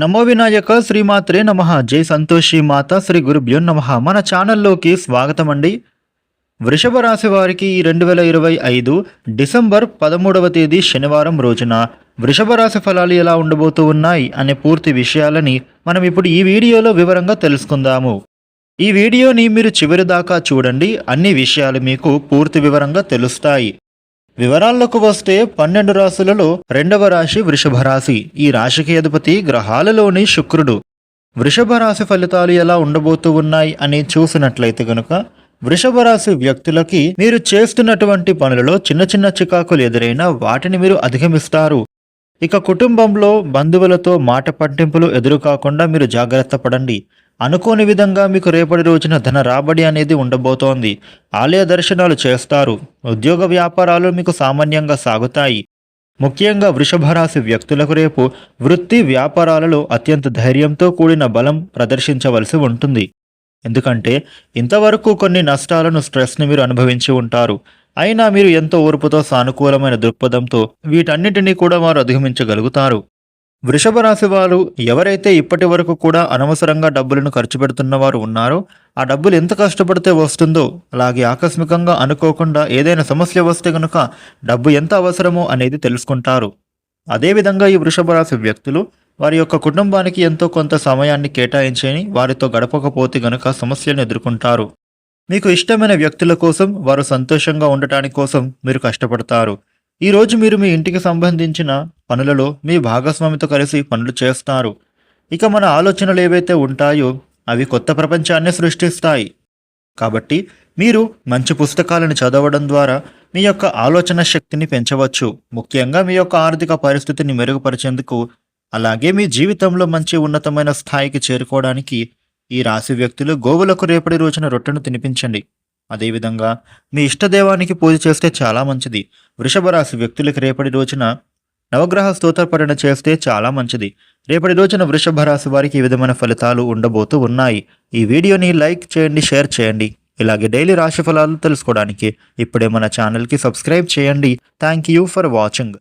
నమో వినాయక శ్రీమాత్రే నమ. జై సంతోషి మాత శ్రీ గురుభ్యో నమ. మన ఛానల్లోకి స్వాగతం అండి వృషభ రాశి వారికి రెండు వేల ఇరవై ఐదు డిసెంబర్ పదమూడవ తేదీ శనివారం రోజున వృషభ రాశి ఫలాలు ఎలా ఉండబోతూ ఉన్నాయి అనే పూర్తి విషయాలని మనం ఇప్పుడు ఈ వీడియోలో వివరంగా తెలుసుకుందాము. ఈ వీడియోని మీరు చివరి దాకా చూడండి. అన్ని విషయాలు మీకు పూర్తి వివరంగా తెలుస్తాయి. వివరాల్లోకి వస్తే పన్నెండు రాశులలో రెండవ రాశి వృషభ రాశి. ఈ రాశికి అధిపతి గ్రహాలలోని శుక్రుడు. వృషభ రాశి ఫలితాలు ఎలా ఉండబోతూ ఉన్నాయి అని చూసినట్లయితే గనుక వృషభ రాశి వ్యక్తులకి మీరు చేస్తున్నటువంటి పనులలో చిన్న చిన్న చికాకులు ఎదురైనా వాటిని మీరు అధిగమిస్తారు. ఇక కుటుంబంలో బంధువులతో మాట పట్టింపులు ఎదురు కాకుండా మీరు జాగ్రత్త పడండి. అనుకోని విధంగా మీకు రేపటి రోజున ధన రాబడి అనేది ఉండబోతోంది. ఆలయ దర్శనాలు చేస్తారు. ఉద్యోగ వ్యాపారాలు మీకు సామాన్యంగా సాగుతాయి. ముఖ్యంగా వృషభ రాశి వ్యక్తులకు రేపు వృత్తి వ్యాపారాలలో అత్యంత ధైర్యంతో కూడిన బలం ప్రదర్శించవలసి ఉంటుంది. ఎందుకంటే ఇంతవరకు కొన్ని నష్టాలను స్ట్రెస్ని మీరు అనుభవించి ఉంటారు. అయినా మీరు ఎంతో ఓర్పుతో సానుకూలమైన దృక్పథంతో వీటన్నిటినీ కూడా వారు అధిగమించగలుగుతారు. వృషభ రాశి వారు ఎవరైతే ఇప్పటి వరకు కూడా అనవసరంగా డబ్బులను ఖర్చు పెడుతున్న వారు ఉన్నారో ఆ డబ్బులు ఎంత కష్టపడితే వస్తుందో అలాగే ఆకస్మికంగా అనుకోకుండా ఏదైనా సమస్య వస్తే కనుక డబ్బు ఎంత అవసరమో అనేది తెలుసుకుంటారు. అదేవిధంగా ఈ వృషభ రాశి వ్యక్తులు వారి యొక్క కుటుంబానికి ఎంతో కొంత సమయాన్ని కేటాయించని వారితో గడపకపోతే గనుక సమస్యలను ఎదుర్కొంటారు. మీకు ఇష్టమైన వ్యక్తుల కోసం వారు సంతోషంగా ఉండటానికి కోసం మీరు కష్టపడతారు. ఈరోజు మీరు మీ ఇంటికి సంబంధించిన పనులలో మీ భాగస్వామితో కలిసి పనులు చేస్తారు. ఇక మన ఆలోచనలు ఏవైతే ఉంటాయో అవి కొత్త ప్రపంచాన్ని సృష్టిస్తాయి. కాబట్టి మీరు మంచి పుస్తకాలను చదవడం ద్వారా మీ యొక్క ఆలోచన శక్తిని పెంచవచ్చు. ముఖ్యంగా మీ యొక్క ఆర్థిక పరిస్థితిని మెరుగుపరిచేందుకు అలాగే మీ జీవితంలో మంచి ఉన్నతమైన స్థాయికి చేరుకోవడానికి ఈ రాశి వ్యక్తులు గోవులకు రేపటి రోజున రొట్టెను తినిపించండి. అదేవిధంగా మీ ఇష్టదేవానికి పూజ చేస్తే చాలా మంచిది. వృషభ రాశి రేపటి రోజున నవగ్రహ స్తోత్రపఠన చేస్తే చాలా మంచిది. రేపటి రోజున వృషభ రాశి వారికి ఈ విధమైన ఫలితాలు ఉండబోతూ ఉన్నాయి. ఈ వీడియోని లైక్ చేయండి షేర్ చేయండి. ఇలాగే డైలీ రాశి ఫలాలు తెలుసుకోవడానికి ఇప్పుడే మన ఛానల్కి సబ్స్క్రైబ్ చేయండి. Thank you for watching.